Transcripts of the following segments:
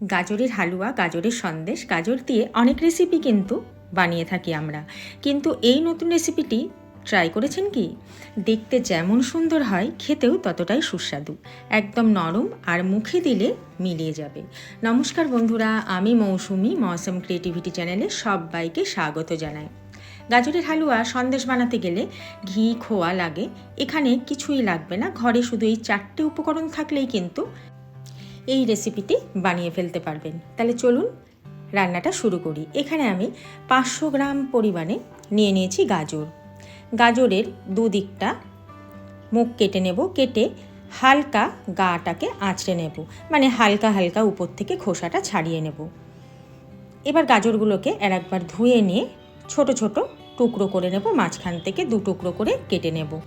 গাজরের হালুয়া, গাজরের সন্দেশ, গাজর দিয়ে অনেক রেসিপি কিন্তু বানিয়ে থাকি আমরা। কিন্তু এই নতুন রেসিপিটি ট্রাই করেছেন কি? দেখতে যেমন সুন্দর হয়, খেতেও ততটাই সুস্বাদু। একদম নরম আর মুখে দিলে মিলিয়ে যাবে। নমস্কার বন্ধুরা, আমি মৌসুমি, মৌসুম ক্রিয়েটিভিটি চ্যানেলে সবাইকে স্বাগত জানাই। গাজরের হালুয়া, সন্দেশ বানাতে গেলে ঘি, খোয়া লাগে। এখানে কিছুই লাগবে না। ঘরে শুধু এই চারটে উপকরণ থাকলেই কিন্তু এই রেসিপিটি বানিয়ে ফেলতে পারবেন। তাহলে চলুন রান্নাটা শুরু করি। এখানে আমি পাঁচশো গ্রাম পরিমাণে নিয়ে নিয়েছি গাজর। গাজরের দুদিকটা মুখ কেটে নেব। কেটে হালকা গাটাকে আঁচড়ে নেব। মানে হালকা হালকা উপর থেকে খোসাটা ছাড়িয়ে নেব। এবার গাজরগুলোকে আর একবার ধুয়ে নিয়ে ছোট ছোট টুকরো করে নেব। মাঝখান থেকে দু টুকরো করে কেটে নেব।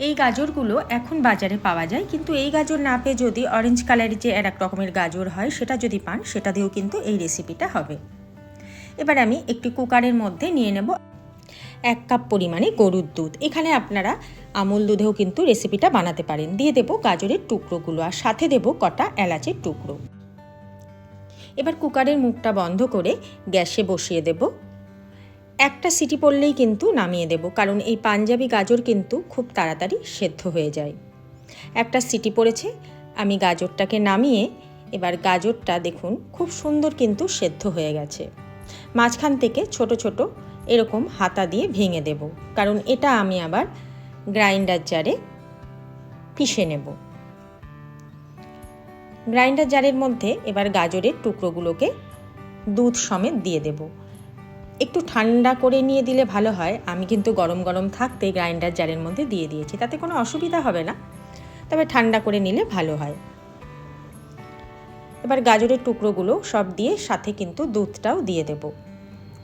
এই গাজরগুলো এখন বাজারে পাওয়া যায়। কিন্তু এই গাজর না পেয়ে যদি অরেঞ্জ কালারের যে এক রকমের গাজর হয়, সেটা যদি পান, সেটা দিয়েও কিন্তু এই রেসিপিটা হবে। এবার আমি একটি কুকারের মধ্যে নিয়ে নেব এক কাপ পরিমাণে গরুর দুধ। এখানে আপনারা আমুল দুধেও কিন্তু রেসিপিটা বানাতে পারেন। দিয়ে দেব গাজরের টুকরোগুলো আর সাথে দেব কটা এলাচের টুকরো। এবার কুকারের মুখটা বন্ধ করে গ্যাসে বসিয়ে দেব। একটা সিটি পড়লেই কিন্তু নামিয়ে দেব, কারণ এই পাঞ্জাবি গাজর কিন্তু খুব তাড়াতাড়ি সেদ্ধ হয়ে যায়। একটা সিটি পড়েছে, আমি গাজরটাকে নামিয়ে এবার গাজরটা দেখুন, খুব সুন্দর কিন্তু সেদ্ধ হয়ে গেছে। মাঝখান থেকে ছোট ছোট এরকম হাতা দিয়ে ভেঙে দেব, কারণ এটা আমি আবার গ্রাইন্ডার জারে পিষে নেব। গ্রাইন্ডার জারের মধ্যে এবার গাজরের টুকরোগুলোকে দুধ সমেত দিয়ে দেব। একটু ঠান্ডা করে নিয়ে দিলে ভালো হয়। আমি কিন্তু গরম গরম থাকতে গ্রাইন্ডার জারের মধ্যে দিয়ে দিয়েছি। তাতে কোনো অসুবিধা হবে না। তবে ঠান্ডা করে নিলে ভালো হয়। এবার গাজরের টুকরোগুলো সব দিয়ে সাথে কিন্তু দুধটাও দিয়ে দেব।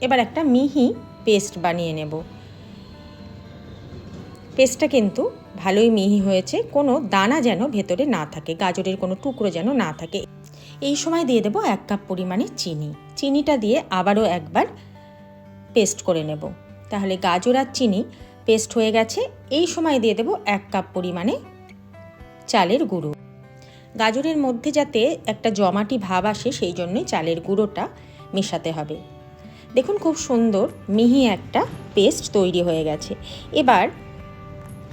এবার একটা মিহি পেস্ট বানিয়ে নেব। পেস্টটা কিন্তু ভালোই মিহি হয়েছে। কোনো দানা যেন ভেতরে না থাকে, গাজরের কোনো টুকরো যেন না থাকে। এই সময় দিয়ে দেব এক কাপ পরিমাণে চিনি। চিনিটা দিয়ে আবারও একবার পেস্ট করে নেব। তাহলে গাজর আর চিনি পেস্ট হয়ে গেছে। এই সময় দিয়ে দেব এক কাপ পরিমাণে চালের গুঁড়ো। গাজরের মধ্যে যাতে একটা জমাটি ভাব আসে, সেই জন্যই চালের গুঁড়োটা মেশাতে হবে। দেখুন খুব সুন্দর মিহি একটা পেস্ট তৈরি হয়ে গেছে। এবার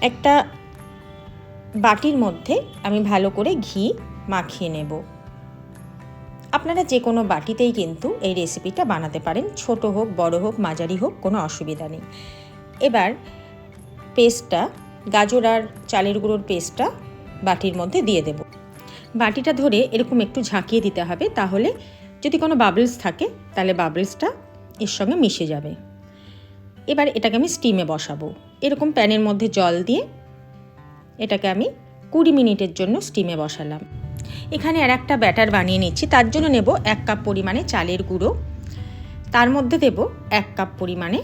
একটা বাটির মধ্যে আমি ভালো করে ঘি মাখিয়ে নেব। আপনারা যে কোনো বাটিতেই কিন্তু এই রেসিপিটা বানাতে পারেন। ছোট হোক, বড় হোক, মাঝারি হোক, কোনো অসুবিধা নেই। এবার পেস্টটা, গাজর আর চালের গুঁড়োর পেস্টটা বাটির মধ্যে দিয়ে দেব। বাটিটা ধরে এরকম একটু ঝাঁকিয়ে দিতে হবে, তাহলে যদি কোনো বাবলস থাকে, তাহলে বাবলসটা এর সঙ্গে মিশে যাবে। এবার এটাকে আমি স্টিমে বসাবো। এরকম প্যানের মধ্যে জল দিয়ে এটাকে আমি কুড়ি মিনিটের জন্য স্টিমে বসালাম। এখানে আর একটা ব্যাটার বানিয়ে নিচ্ছি। তার জন্য নেব এক কাপ পরিমাণে চালের গুঁড়ো। তার মধ্যে দেব এক কাপ পরিমাণে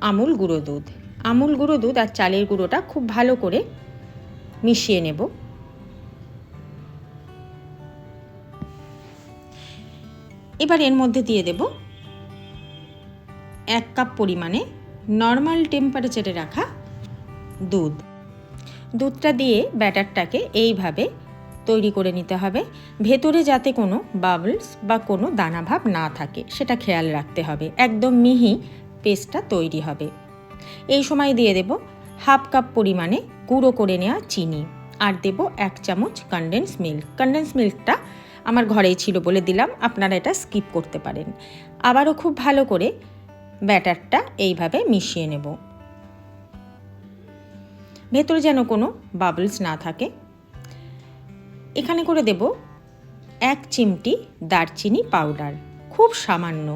আমুল গুঁড়ো দুধ। আমুল গুঁড়ো দুধ আর চালের গুঁড়োটা খুব ভালো করে মিশিয়ে নেব। এবার এর মধ্যে দিয়ে দেব এক কাপ পরিমাণে নর্মাল টেম্পারেচারে রাখা দুধ। দুধটা দিয়ে ব্যাটারটাকে এইভাবে তৈরি করে নিতে হবে। ভেতরে যাতে কোনো বাবলস বা কোনো দানাভাব না থাকে, সেটা খেয়াল রাখতে হবে। একদম মিহি পেস্টটা তৈরি হবে। এই সময় দিয়ে দেব হাফ কাপ পরিমাণে গুঁড়ো করে নেওয়া চিনি আর দেব এক চামচ কনডেন্স মিল্ক কনডেন্স মিল্কটা আমার ঘরেই ছিল বলে দিলাম, আপনারা এটা স্কিপ করতে পারেন। আবারও খুব ভালো করে ব্যাটারটা এইভাবে মিশিয়ে নেব। ভেতরে যেন কোনো বাবলস না থাকে এখানে করে দেব এক চিমটি দারচিনি পাউডার, খুব সামান্য।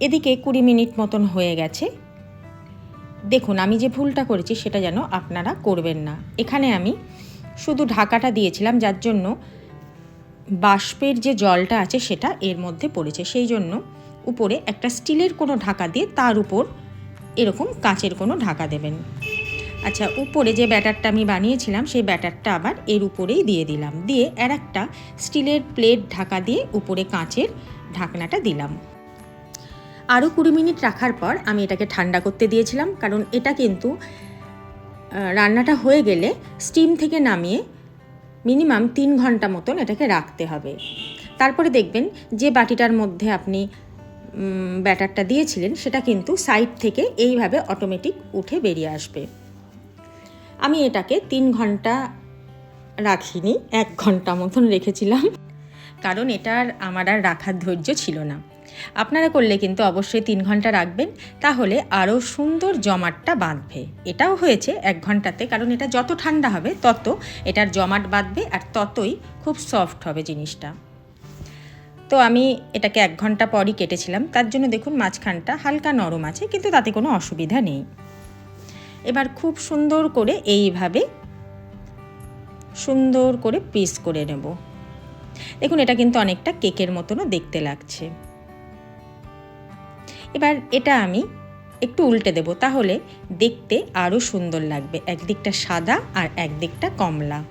এদিকে কুড়ি মিনিট মতন হয়ে গেছে। দেখুন, আমি যে ভুলটা করেছি সেটা যেন আপনারা করবেন না। এখানে আমি শুধু ঢাকাটা দিয়েছিলাম, যার জন্য বাষ্পের যে জলটা আছে সেটা এর মধ্যে পড়েছে। সেই জন্য উপরে একটা স্টিলের কোনো ঢাকা দিয়ে তার উপর এরকম কাঁচের কোনো ঢাকা দেবেন। আচ্ছা উপরে যে ব্যাটারটা আমি বানিয়েছিলাম, সেই ব্যাটারটা আবার এর উপরেই দিয়ে দিলাম। দিয়ে আর একটা স্টিলের প্লেট ঢাকা দিয়ে উপরে কাঁচের ঢাকনাটা দিলাম। আরও কুড়ি মিনিট রাখার পর আমি এটাকে ঠান্ডা করতে দিয়েছিলাম, কারণ এটা কিন্তু রান্নাটা হয়ে গেলে স্টিম থেকে নামিয়ে মিনিমাম তিন ঘণ্টা মতন এটাকে রাখতে হবে। তারপরে দেখবেন যে বাটিটার মধ্যে আপনি ব্যাটারটা দিয়েছিলেন, সেটা কিন্তু সাইড থেকে এইভাবে অটোমেটিক উঠে বেরিয়ে আসবে। আমি এটাকে তিন ঘণ্টা রাখিনি, এক ঘণ্টা মতন রেখেছিলাম। কারণ এটার আমার আর রাখার ধৈর্য ছিল না। আপনারা করলে কিন্তু অবশ্যই তিন ঘণ্টা রাখবেন, তাহলে আরও সুন্দর জমাটটা বাঁধবে। এটাও হয়েছে এক ঘন্টাতে, কারণ এটা যত ঠান্ডা হবে, তত এটার জমাট বাঁধবে আর ততই খুব সফট হবে জিনিসটা। তো আমি এটাকে এক ঘণ্টা পরই কেটেছিলাম। তার জন্য দেখুন, মাঝখানটা হালকা নরম আছে, কিন্তু তাতে কোনো অসুবিধা নেই। এবার খুব সুন্দর করে এইভাবে সুন্দর করে পিস করে নেব। দেখুন, এটা কিন্তু অনেকটা কেকের মতনও দেখতে লাগছে। এবার এটা আমি একটু উল্টে দেব, তাহলে দেখতে আরও সুন্দর লাগবে, একদিকটা সাদা আর একদিকটা কমলা।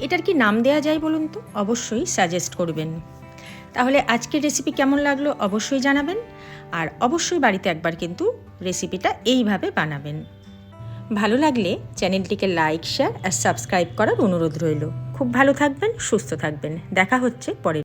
এটার কি নাম দেয়া যায় বলুন তো? অবশ্যই সাজেস্ট করবেন। তাহলে আজকের রেসিপি কেমন লাগল অবশ্যই জানাবেন। আর অবশ্যই বাড়িতে একবার কিন্তু রেসিপিটা এইভাবে বানাবেন। ভালো লাগলে চ্যানেলটিকে লাইক শেয়ার আর সাবস্ক্রাইব করার অনুরোধ রইল। খুব ভালো থাকবেন, সুস্থ থাকবেন। দেখা হচ্ছে পরে